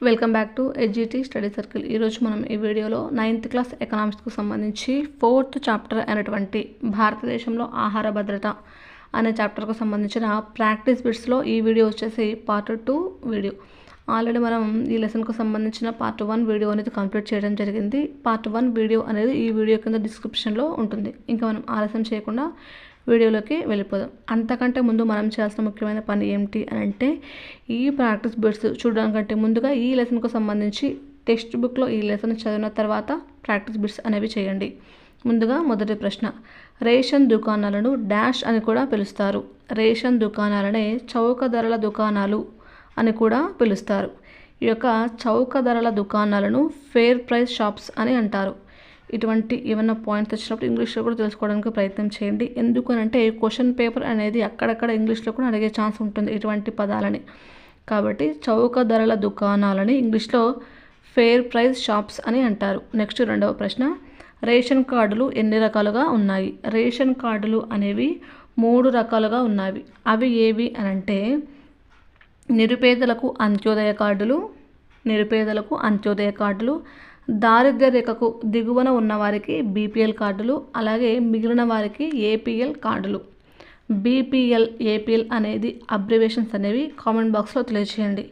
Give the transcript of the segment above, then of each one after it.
Welcome back to ఎడ్జిటీ study circle ఈరోజు మనం ఈ వీడియోలో నైన్త్ క్లాస్ ఎకనామిక్స్కు సంబంధించి ఫోర్త్ చాప్టర్ అయినటువంటి భారతదేశంలో ఆహార భద్రత అనే చాప్టర్కు సంబంధించిన ప్రాక్టీస్ బిట్స్లో ఈ వీడియో వచ్చేసి పార్ట్ టూ వీడియో ఆల్రెడీ మనం ఈ లెసన్కు సంబంధించిన పార్ట్ వన్ వీడియో అనేది కంప్లీట్ చేయడం జరిగింది. పార్ట్ వన్ వీడియో అనేది ఈ వీడియో కింద డిస్క్రిప్షన్లో ఉంటుంది. ఇంకా మనం ఆలస్యం చేయకుండా వీడియోలోకి వెళ్ళిపోదాం. అంతకంటే ముందు మనం చేయాల్సిన ముఖ్యమైన పని ఏమిటి అని అంటే ఈ ప్రాక్టీస్ బిట్స్ చూడడానికంటే ముందుగా ఈ లెసన్కు సంబంధించి టెక్స్ట్ బుక్లో ఈ లెసన్ చదివిన తర్వాత ప్రాక్టీస్ బిట్స్ అనేవి చేయండి. ముందుగా మొదటి ప్రశ్న రేషన్ దుకాణాలను డాష్ అని కూడా పిలుస్తారు. రేషన్ దుకాణాలనే చౌక ధరల దుకాణాలు అని కూడా పిలుస్తారు. ఈ యొక్క చౌక ధరల దుకాణాలను ఫేర్ ప్రైస్ షాప్స్ అని అంటారు. ఇటువంటి ఏమైనా పాయింట్స్ వచ్చినప్పుడు ఇంగ్లీష్లో కూడా తెలుసుకోవడానికి ప్రయత్నం చేయండి. ఎందుకనంటే క్వశ్చన్ పేపర్ అనేది అక్కడక్కడ ఇంగ్లీష్లో కూడా అడిగే ఛాన్స్ ఉంటుంది ఇటువంటి పదాలని. కాబట్టి చౌక ధరల దుకాణాలని ఇంగ్లీష్లో ఫేర్ ప్రైస్ షాప్స్ అని అంటారు. నెక్స్ట్ రెండవ ప్రశ్న. రేషన్ కార్డులు ఎన్ని రకాలుగా ఉన్నాయి? రేషన్ కార్డులు అనేవి మూడు రకాలుగా ఉన్నాయి. అవి ఏవి అని అంటే నిరుపేదలకు అంత్యోదయ కార్డులు నిరుపేదలకు అంత్యోదయ కార్డులు దారిద్ర్య రేఖకు దిగువన ఉన్నవారికి బీపీఎల్ కార్డులు అలాగే మిగిలిన వారికి ఏపీఎల్ కార్డులు. బీపీఎల్ ఏపీఎల్ అనేది అబ్రివేషన్స్ అనేవి కామెంట్ బాక్స్లో తెలియజేయండి.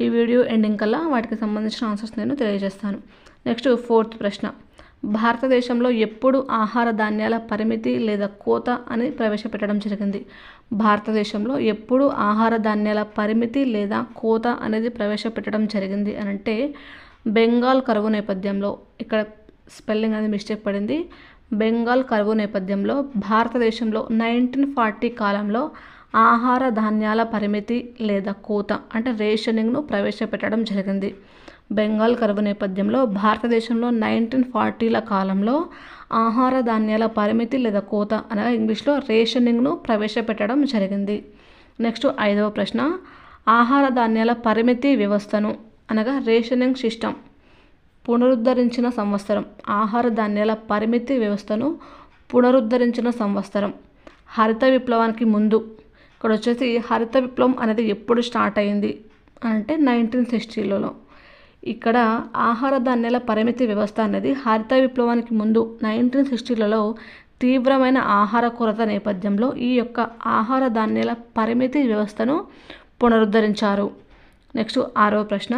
ఈ వీడియో ఎండింగ్ కల్లా వాటికి సంబంధించిన ఆన్సర్స్ నేను తెలియజేస్తాను. నెక్స్ట్ ఫోర్త్ ప్రశ్న. భారతదేశంలో ఎప్పుడు ఆహార ధాన్యాల పరిమితి లేదా కోత అని ప్రవేశపెట్టడం జరిగింది? భారతదేశంలో ఎప్పుడు ఆహార ధాన్యాల పరిమితి లేదా కోత అనేది ప్రవేశపెట్టడం జరిగింది అని అంటే బెంగాల్ కరువు నేపథ్యంలో ఇక్కడ స్పెల్లింగ్ అనేది మిస్టేక్ పడింది. బెంగాల్ కరువు నేపథ్యంలో భారతదేశంలో నైన్టీన్ ఫార్టీ కాలంలో ఆహార ధాన్యాల పరిమితి లేదా కోత అంటే రేషనింగ్ను ప్రవేశపెట్టడం జరిగింది. బెంగాల్ కరువు నేపథ్యంలో భారతదేశంలో నైన్టీన్ ఫార్టీల కాలంలో ఆహార ధాన్యాల పరిమితి లేదా కోత అనగా ఇంగ్లీష్లో రేషనింగ్ను ప్రవేశపెట్టడం జరిగింది. నెక్స్ట్ ఐదవ ప్రశ్న ఆహార ధాన్యాల పరిమితి వ్యవస్థను అనగా రేషనింగ్ సిస్టమ్ పునరుద్ధరించిన సంవత్సరం. ఆహార ధాన్యాల పరిమితి వ్యవస్థను పునరుద్ధరించిన సంవత్సరం. హరిత విప్లవానికి ముందు. ఇక్కడ వచ్చేసి హరిత విప్లవం అనేది ఎప్పుడు స్టార్ట్ అయింది అంటే నైన్టీన్ సిక్స్టీలలో. ఇక్కడ ఆహార ధాన్యాల పరిమితి వ్యవస్థ అనేది హరిత విప్లవానికి ముందు నైన్టీన్ సిక్స్టీలలో తీవ్రమైన ఆహార కొరత నేపథ్యంలో ఈ యొక్క ఆహార ధాన్యాల పరిమితి వ్యవస్థను పునరుద్ధరించారు. నెక్స్ట్ ఆరో ప్రశ్న.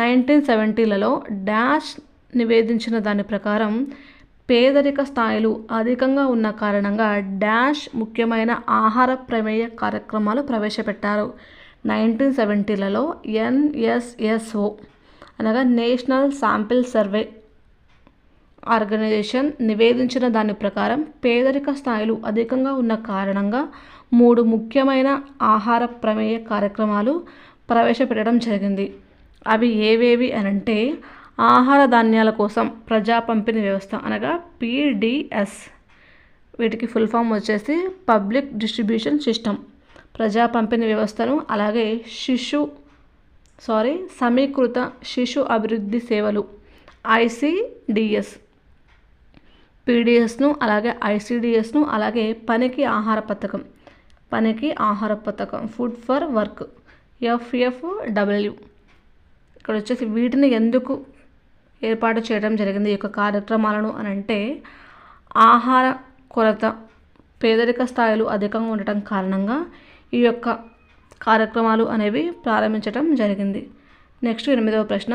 నైన్టీన్ సెవెంటీలలో డాష్ నివేదించిన దాని ప్రకారం పేదరిక స్థాయిలు అధికంగా ఉన్న కారణంగా డాష్ ముఖ్యమైన ఆహార ప్రమేయ కార్యక్రమాలు ప్రవేశపెట్టారు. నైన్టీన్ సెవెంటీలలో ఎన్ఎస్ఎస్ఓ అనగా నేషనల్ శాంపిల్ సర్వే ఆర్గనైజేషన్ నివేదించిన దాని ప్రకారం పేదరిక స్థాయిలు అధికంగా ఉన్న కారణంగా మూడు ముఖ్యమైన ఆహార ప్రమేయ కార్యక్రమాలు ప్రవేశపెట్టడం జరిగింది. అవి ఏవేవి అని అంటే ఆహార ధాన్యాల కోసం ప్రజా పంపిణీ వ్యవస్థ అనగా పీడిఎస్ వీటికి ఫుల్ ఫామ్ వచ్చేసి పబ్లిక్ డిస్ట్రిబ్యూషన్ సిస్టమ్ ప్రజా పంపిణీ వ్యవస్థను అలాగే శిశు సారీ సమీకృత శిశు అభివృద్ధి సేవలు ఐసిడిఎస్ పీడిఎస్ను అలాగే ఐసిడిఎస్ను అలాగే పనికి ఆహార పథకం పనికి ఆహార పథకం food for work FF W ఇక్కడ వచ్చేసి వీటిని ఎందుకు ఏర్పాటు చేయడం జరిగింది? ఈ యొక్క కార్యక్రమాలను అని అంటే ఆహార కొరత పేదరిక స్థాయిలు అధికంగా ఉండటం కారణంగా ఈ యొక్క కార్యక్రమాలు అనేవి ప్రారంభించడం జరిగింది. నెక్స్ట్ ఎనిమిదవ ప్రశ్న.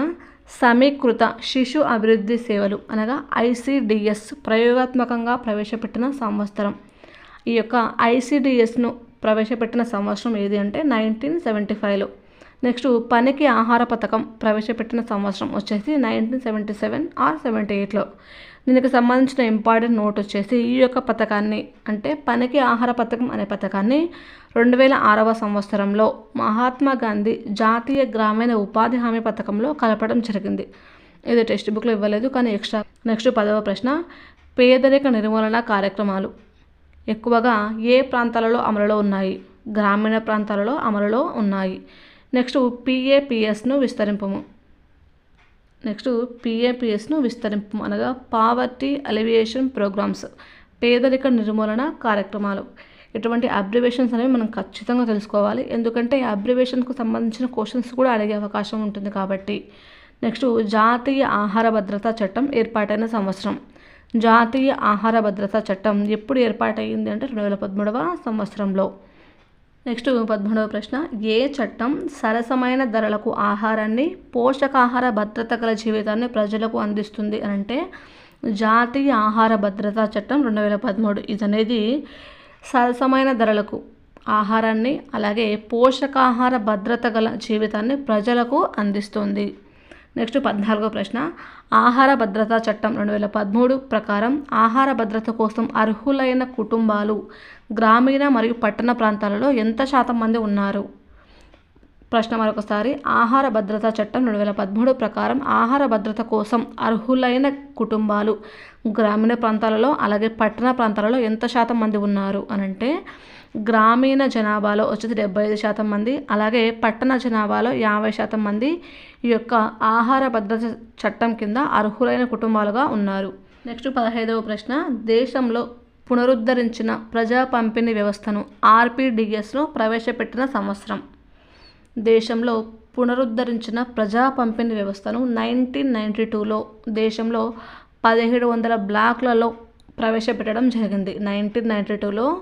సమీకృత శిశు అభివృద్ధి సేవలు అనగా ఐసిడిఎస్ ప్రయోగాత్మకంగా ప్రవేశపెట్టిన సంవత్సరం. ఈ యొక్క ఐసిడిఎస్ను ప్రవేశపెట్టిన సంవత్సరం ఏది అంటే నైన్టీన్ సెవెంటీ ఫైవ్లో నెక్స్ట్ పనికి ఆహార పథకం ప్రవేశపెట్టిన సంవత్సరం వచ్చేసి nineteen seventy seven or seventy ఎయిట్లో దీనికి సంబంధించిన ఇంపార్టెంట్ నోట్ వచ్చేసి ఈ యొక్క పథకాన్ని అంటే పనికి ఆహార పథకం అనే పథకాన్ని రెండు వేల ఆరవ సంవత్సరంలో మహాత్మా గాంధీ జాతీయ గ్రామీణ ఉపాధి హామీ పథకంలో కలపడం జరిగింది. ఇది టెక్స్ట్ బుక్లో ఇవ్వలేదు కానీ ఎక్స్ట్రా నెక్స్ట్ పదవ ప్రశ్న పేదరిక నిర్మూలన కార్యక్రమాలు. ఎక్కువగా ఏ ప్రాంతాలలో అమలులో ఉన్నాయి? గ్రామీణ ప్రాంతాలలో అమలులో ఉన్నాయి. నెక్స్ట్ పిఏపిఎస్ను విస్తరింపము. నెక్స్ట్ పిఏపిఎస్ను విస్తరింపు అనగా పావర్టీ అలివియేషన్ ప్రోగ్రామ్స్ పేదరిక నిర్మూలన కార్యక్రమాలు. ఇటువంటి అబ్రివేషన్స్ అనేవి మనం ఖచ్చితంగా తెలుసుకోవాలి. ఎందుకంటే ఈ అబ్రివేషన్కు సంబంధించిన క్వశ్చన్స్ కూడా అడిగే అవకాశం ఉంటుంది కాబట్టి. నెక్స్ట్ జాతీయ ఆహార భద్రతా చట్టం ఏర్పాటైన సంవత్సరం. జాతీయ ఆహార భద్రతా చట్టం ఎప్పుడు ఏర్పాటయ్యింది అంటే రెండు వేల పదమూడవ సంవత్సరంలో. నెక్స్ట్ పదమూడవ ప్రశ్న ఏ చట్టం సరసమైన ధరలకు ఆహారాన్ని పోషకాహార భద్రత గల జీవితాన్ని ప్రజలకు అందిస్తుంది అని అంటే జాతీయ ఆహార భద్రతా చట్టం రెండు వేల పదమూడు. ఇది అనేది సరసమైన ధరలకు ఆహారాన్ని అలాగే పోషకాహార భద్రత గల జీవితాన్ని ప్రజలకు అందిస్తుంది. నెక్స్ట్ పద్నాలుగో ప్రశ్న. ఆహార భద్రతా చట్టం రెండు వేల పదమూడు ప్రకారం ఆహార భద్రత కోసం అర్హులైన కుటుంబాలు గ్రామీణ మరియు పట్టణ ప్రాంతాలలో ఎంత శాతం మంది ఉన్నారు? ప్రశ్న మరొకసారి. ఆహార భద్రతా చట్టం రెండు వేల పదమూడు ప్రకారం ఆహార భద్రత కోసం అర్హులైన కుటుంబాలు గ్రామీణ ప్రాంతాలలో అలాగే పట్టణ ప్రాంతాలలో ఎంత శాతం మంది ఉన్నారు అని అంటే గ్రామీణ జనాభాలో వచ్చేసి డెబ్బై ఐదు శాతం మంది అలాగే పట్టణ జనాభాలో యాభై శాతం మంది ఈ యొక్క ఆహార భద్రత చట్టం కింద అర్హులైన కుటుంబాలుగా ఉన్నారు. నెక్స్ట్ పదహైదవ ప్రశ్న. దేశంలో పునరుద్ధరించిన ప్రజా పంపిణీ వ్యవస్థను ఆర్పిడిఎస్లో ప్రవేశపెట్టిన సంవత్సరం. దేశంలో పునరుద్ధరించిన ప్రజా పంపిణీ వ్యవస్థను నైన్టీన్ నైంటీ టూలో దేశంలో పదిహేడు వందల బ్లాక్లలో ప్రవేశపెట్టడం జరిగింది. నైన్టీన్ నైంటీ టూలో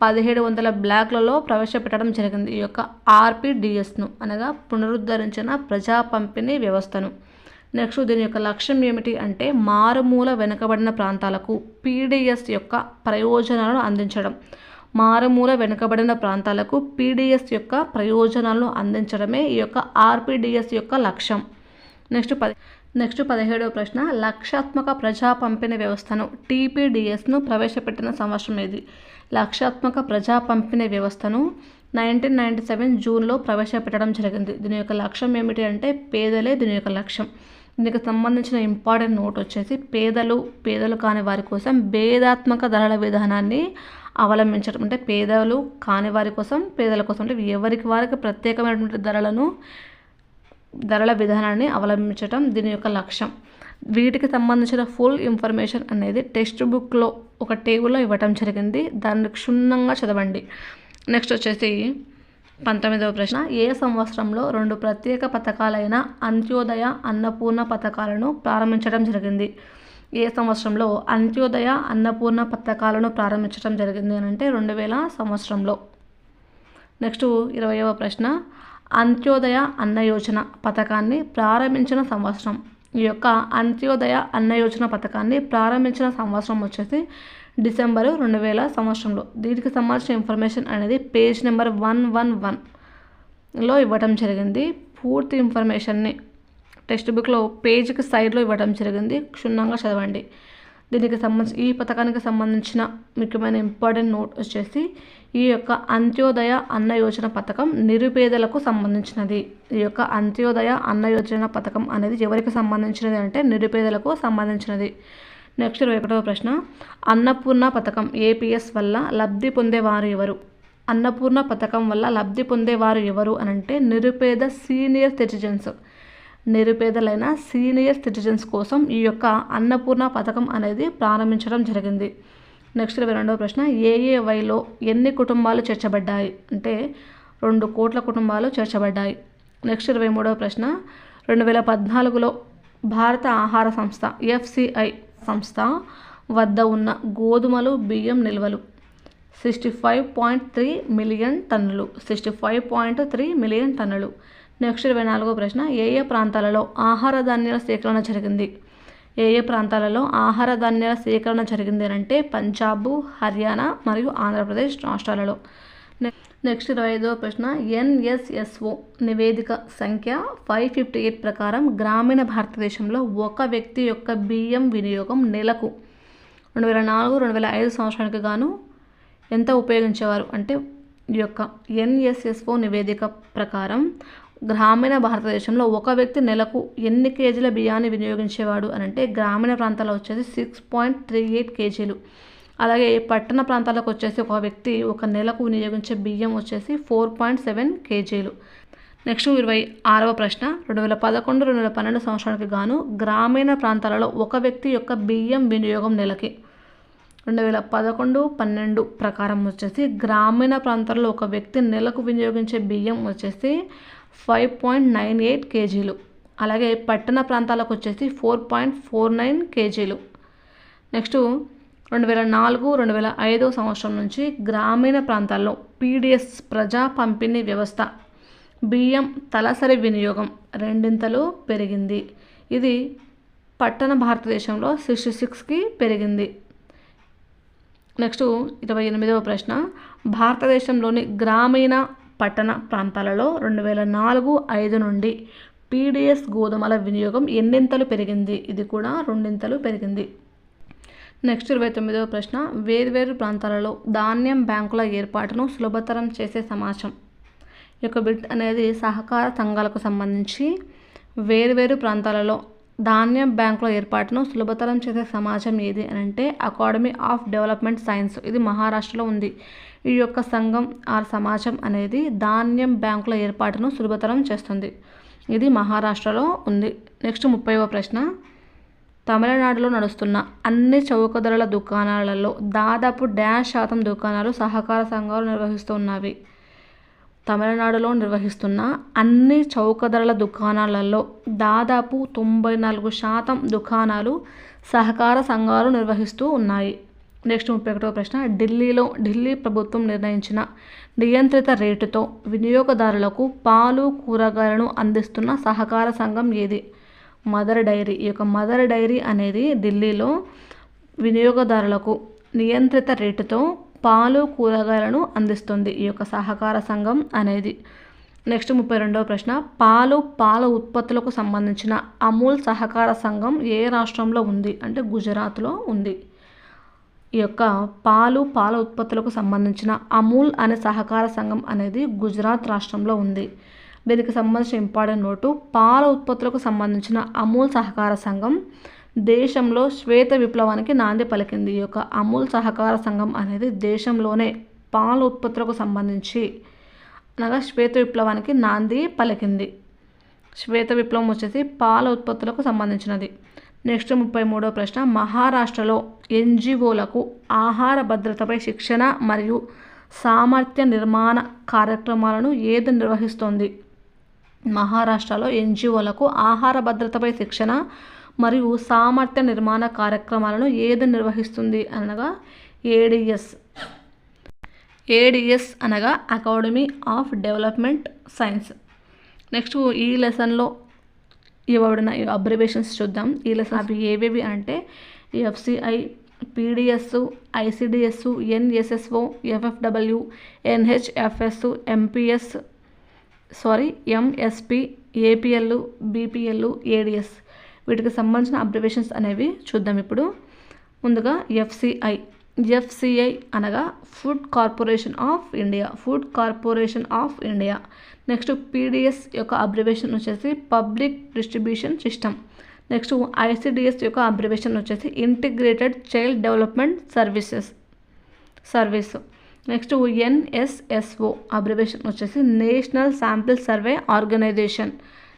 పదిహేడు వందల బ్లాక్లలో ప్రవేశపెట్టడం జరిగింది. ఈ యొక్క ఆర్పిడిఎస్ను అనగా పునరుద్ధరించిన ప్రజా పంపిణీ వ్యవస్థను. నెక్స్ట్ దీని యొక్క లక్ష్యం ఏమిటి అంటే మారుమూల వెనుకబడిన ప్రాంతాలకు పీడిఎస్ యొక్క ప్రయోజనాలను అందించడం. మారుమూల వెనుకబడిన ప్రాంతాలకు పీడిఎస్ యొక్క ప్రయోజనాలను అందించడమే ఈ యొక్క ఆర్పిడిఎస్ యొక్క లక్ష్యం. నెక్స్ట్ పది నెక్స్ట్ పదిహేడవ ప్రశ్న లక్షాత్మక ప్రజా పంపిణీ వ్యవస్థను టీపీడిఎస్ను ప్రవేశపెట్టిన సంవత్సరం ఏది? లక్షాత్మక ప్రజా పంపిణీ వ్యవస్థను నైన్టీన్ నైంటీ సెవెన్ జూన్లో ప్రవేశపెట్టడం జరిగింది. దీని యొక్క లక్ష్యం ఏమిటి అంటే పేదలే దీని యొక్క లక్ష్యం. దీనికి సంబంధించిన ఇంపార్టెంట్ నోట్ వచ్చేసి పేదలు పేదలు కాని వారి కోసం భేదాత్మక ధరల విధానాన్ని అవలంబించడం. అంటే పేదలు కాని వారి కోసం పేదల కోసం అంటే ఎవరికి వారికి ప్రత్యేకమైనటువంటి ధరలను ధరల విధానాన్ని అవలంబించడం దీని యొక్క లక్ష్యం. వీటికి సంబంధించిన ఫుల్ ఇన్ఫర్మేషన్ అనేది టెక్స్ట్ బుక్లో ఒక టేబుల్లో ఇవ్వటం జరిగింది. దాన్ని క్షుణ్ణంగా చదవండి. నెక్స్ట్ వచ్చేసి పంతొమ్మిదవ ప్రశ్న. ఏ సంవత్సరంలో రెండు ప్రత్యేక పథకాలైన అంత్యోదయ అన్నపూర్ణ పథకాలను ప్రారంభించడం జరిగింది? ఏ సంవత్సరంలో అంత్యోదయ అన్నపూర్ణ పథకాలను ప్రారంభించడం జరిగింది అని అంటే రెండు వేల సంవత్సరంలో. నెక్స్ట్ ఇరవయవ ప్రశ్న. అంత్యోదయ అన్న యోజన పథకాన్ని ప్రారంభించిన సంవత్సరం. ఈ యొక్క అంత్యోదయ అన్న యోజన పథకాన్ని ప్రారంభించిన సంవత్సరం వచ్చేసి డిసెంబరు రెండు వేల సంవత్సరంలో. దీనికి సంబంధించిన ఇన్ఫర్మేషన్ అనేది పేజ్ నెంబర్ వన్ వన్ వన్లో ఇవ్వడం జరిగింది. పూర్తి ఇన్ఫర్మేషన్ని టెక్స్ట్ బుక్లో పేజ్కి సైడ్లో ఇవ్వడం జరిగింది. క్షుణ్ణంగా చదవండి. దీనికి సంబంధించి ఈ పథకానికి సంబంధించిన ముఖ్యమైన ఇంపార్టెంట్ నోట్ వచ్చేసి ఈ యొక్క అంత్యోదయ అన్న యోజన పథకం నిరుపేదలకు సంబంధించినది. ఈ యొక్క అంత్యోదయ అన్న యోజన పథకం అనేది ఎవరికి సంబంధించినది అంటే నిరుపేదలకు సంబంధించినది. నెక్స్ట్ ఇరవై ఒకటవ ప్రశ్న. అన్నపూర్ణ పథకం ఏపీఎస్ వల్ల లబ్ధి పొందేవారు ఎవరు? అన్నపూర్ణ పథకం వల్ల లబ్ధి పొందేవారు ఎవరు అని అంటే నిరుపేద సీనియర్ సిటిజన్స్. నిరుపేదలైన సీనియర్ సిటిజన్స్ కోసం ఈ యొక్క అన్నపూర్ణ పథకం అనేది ప్రారంభించడం జరిగింది. నెక్స్ట్ ఇరవై రెండవ ప్రశ్న ఏఏవైలో ఎన్ని కుటుంబాలు చేర్చబడ్డాయి? అంటే రెండు కోట్ల కుటుంబాలు చేర్చబడ్డాయి. నెక్స్ట్ ఇరవై మూడవ ప్రశ్న రెండు వేల పద్నాలుగులో భారత ఆహార సంస్థ ఎఫ్సిఐ సంస్థ వద్ద ఉన్న గోధుమలు బియ్యం నిల్వలు sixty five point three million టన్నులు. Sixty five point three million టన్నులు. నెక్స్ట్ ఇరవై నాలుగో ప్రశ్న ఏ ఏ ప్రాంతాలలో ఆహార ధాన్యాల సేకరణ జరిగింది? ఏ ఏ ప్రాంతాలలో ఆహార ధాన్యాల సేకరణ జరిగింది అంటే పంజాబ్ హర్యానా మరియు ఆంధ్రప్రదేశ్ రాష్ట్రాలలో? నెక్స్ట్ ఇరవై ఐదవ ప్రశ్న ఎన్ఎస్ఎస్ఓ నివేదిక సంఖ్య ఫైవ్ ఫిఫ్టీ ఎయిట్ ప్రకారం గ్రామీణ భారతదేశంలో ఒక వ్యక్తి యొక్క బియ్యం వినియోగం నెలకు రెండు వేల నాలుగు రెండు వేల ఐదు సంవత్సరానికి గాను ఎంత ఉపయోగించేవారు? అంటే ఈ యొక్క ఎన్ఎస్ఎస్ఓ నివేదిక ప్రకారం గ్రామీణ భారతదేశంలో ఒక వ్యక్తి నెలకు ఎన్ని కేజీల బియ్యాన్ని వినియోగించేవాడు అని అంటే గ్రామీణ ప్రాంతాల్లో వచ్చేసి సిక్స్ పాయింట్ త్రీ ఎయిట్ కేజీలు. అలాగే పట్టణ ప్రాంతాలకు వచ్చేసి ఒక వ్యక్తి ఒక నెలకు వినియోగించే బియ్యం వచ్చేసి ఫోర్ పాయింట్ సెవెన్ కేజీలు. నెక్స్ట్ ఇరవై ఆరవ ప్రశ్న. రెండు వేల పదకొండు రెండు వేల పన్నెండు సంవత్సరానికి గాను గ్రామీణ ప్రాంతాలలో ఒక వ్యక్తి యొక్క బియ్యం వినియోగం నెలకి. రెండు వేల పదకొండు పన్నెండు ప్రకారం వచ్చేసి గ్రామీణ ప్రాంతాల్లో ఒక వ్యక్తి నెలకు వినియోగించే బియ్యం వచ్చేసి ఫైవ్ పాయింట్ నైన్ ఎయిట్ కేజీలు. అలాగే పట్టణ ప్రాంతాలకు వచ్చేసి ఫోర్ పాయింట్ ఫోర్ నైన్ కేజీలు. నెక్స్ట్ రెండు వేల నాలుగు రెండు వేల ఐదో సంవత్సరం నుంచి గ్రామీణ ప్రాంతాల్లో పీడిఎస్ ప్రజా పంపిణీ వ్యవస్థ బియ్యం తలసరి వినియోగం రెండింతలు పెరిగింది. ఇది పట్టణ భారతదేశంలో సిక్స్టీ సిక్స్కి పెరిగింది. నెక్స్ట్ ఇరవై ఎనిమిదవ ప్రశ్న భారతదేశంలోని గ్రామీణ పట్టణ ప్రాంతాలలో రెండు వేల నాలుగు ఐదు నుండి పీడిఎస్ గోధుమల వినియోగం ఎన్నింతలు పెరిగింది? ఇది కూడా రెండింతలు పెరిగింది. నెక్స్ట్ ఇరవై తొమ్మిదవ ప్రశ్న. వేర్వేరు ప్రాంతాలలో ధాన్యం బ్యాంకుల ఏర్పాటును సులభతరం చేసే సమాజం యొక్క బిట్ అనేది సహకార సంఘాలకు సంబంధించి వేర్వేరు ప్రాంతాలలో ధాన్యం బ్యాంకుల ఏర్పాటును సులభతరం చేసే సమాజం ఏది అని అంటే అకాడమీ ఆఫ్ డెవలప్మెంట్ సైన్స్. ఇది మహారాష్ట్రలో ఉంది. ఈ యొక్క సంఘం ఆ సమాజం అనేది ధాన్యం బ్యాంకుల ఏర్పాటును సులభతరం చేస్తుంది. ఇది మహారాష్ట్రలో ఉంది. నెక్స్ట్ ముప్పైవ ప్రశ్న. తమిళనాడులో నడుస్తున్న అన్ని చౌక ధరల దుకాణాలలో దాదాపు డ్యాష్ శాతం దుకాణాలు సహకార సంఘాలు నిర్వహిస్తున్నవి. తమిళనాడులో నిర్వహిస్తున్న అన్ని చౌక ధరల దుకాణాలలో దాదాపు తొంభై నాలుగు శాతం దుకాణాలు సహకార సంఘాలు నిర్వహిస్తూ ఉన్నాయి. నెక్స్ట్ ముప్పై ఒకటో ప్రశ్న. ఢిల్లీలో ఢిల్లీ ప్రభుత్వం నిర్ణయించిన నియంత్రిత రేటుతో వినియోగదారులకు పాలు కూరగాయలను అందిస్తున్న సహకార సంఘం ఏది? Mother dairy. ఈ యొక్క మదర్ డైరీ అనేది ఢిల్లీలో వినియోగదారులకు నియంత్రిత రేటుతో పాలు కూరగాయలను అందిస్తుంది. ఈ యొక్క సహకార సంఘం అనేది. నెక్స్ట్ ముప్పై రెండవ ప్రశ్న. పాలు పాల ఉత్పత్తులకు సంబంధించిన అమూల్ సహకార సంఘం ఏ రాష్ట్రంలో ఉంది? అంటే గుజరాత్లో ఉంది. యొక్క పాలు పాల ఉత్పత్తులకు సంబంధించిన అమూల్ అనే సహకార సంఘం అనేది గుజరాత్ రాష్ట్రంలో ఉంది. దీనికి సంబంధించిన ఇంపార్టెంట్ నోటు పాల ఉత్పత్తులకు సంబంధించిన అమూల్ సహకార సంఘం దేశంలో శ్వేత విప్లవానికి నాంది పలికింది. ఈ యొక్క అమూల్ సహకార సంఘం అనేది దేశంలోనే పాల ఉత్పత్తులకు సంబంధించి అనగా శ్వేత విప్లవానికి నాంది పలికింది. శ్వేత విప్లవం వచ్చేసి పాల ఉత్పత్తులకు సంబంధించినది. నెక్స్ట్ ముప్పై మూడో ప్రశ్న. మహారాష్ట్రలో ఎన్జిఓలకు ఆహార భద్రతపై శిక్షణ మరియు సామర్థ్య నిర్మాణ కార్యక్రమాలను ఏది నిర్వహిస్తోంది? మహారాష్ట్రలో ఎన్జిఓలకు ఆహార భద్రతపై శిక్షణ మరియు సామర్థ్య నిర్మాణ కార్యక్రమాలను ఏది నిర్వహిస్తుంది? అనగా ఏడిఎస్. ఏడిఎస్ అనగా academy of development science. Next ఈ లెసన్లో ఇవ్వబడిన అబ్రివేషన్స్ చూద్దాం. లెసన్ అవి ఏవేవి అంటే FCI PDS ICDS NSSO FFW NHFS MPS sorry MSP APL BPL ADS వీటికి సంబంధించిన అబ్రివేషన్స్ అనేవి చూద్దాం ఇప్పుడు. ముందుగా ఎఫ్సిఐ ఎఫ్సిఐ అనగా food corporation of India food corporation of India. Next PDS యొక్క అబ్రివేషన్ వచ్చేసి public distribution system. Next ICDS యొక్క అబ్రివేషన్ వచ్చేసి integrated child development services service. Next NSSO abbreviation వచ్చేసి national sample survey organisation.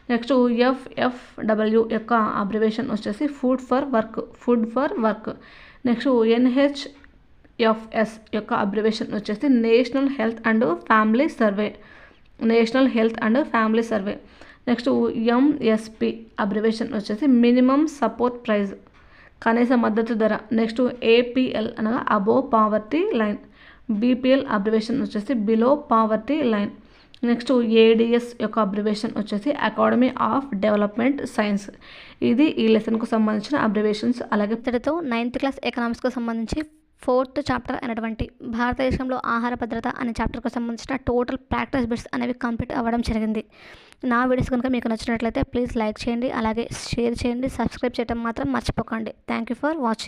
Next FFW యొక్క abbreviation వచ్చేసి food for work food for work. Next NH FS యొక్క abbreviation వచ్చేసి national health and family survey national health and family survey next MSP abbreviation వచ్చేసి minimum support price కనీస మద్దతు ధర. Next APL అనగా above poverty line BPL abbreviation వచ్చేసి below poverty line next ADS యొక్క abbreviation వచ్చేసి అకాడమీ ఆఫ్ డెవలప్మెంట్ సైన్స్ ఇది ఈ లెసన్కు సంబంధించిన అబ్రివేషన్స్ అలాగే ఇతడితో నైన్త్ క్లాస్ ఎకనామిక్స్కి సంబంధించి ఫోర్త్ చాప్టర్ అయినటువంటి భారతదేశంలో ఆహార భద్రత అనే చాప్టర్కు సంబంధించిన టోటల్ ప్రాక్టీస్ బిట్స్ అనేవి కంప్లీట్ అవ్వడం జరిగింది. నా వీడియోస్ కనుక మీకు నచ్చినట్లయితే ప్లీజ్ లైక్ చేయండి అలాగే షేర్ చేయండి సబ్స్క్రైబ్ చేయడం మాత్రం మర్చిపోకండి. Thank you for watching.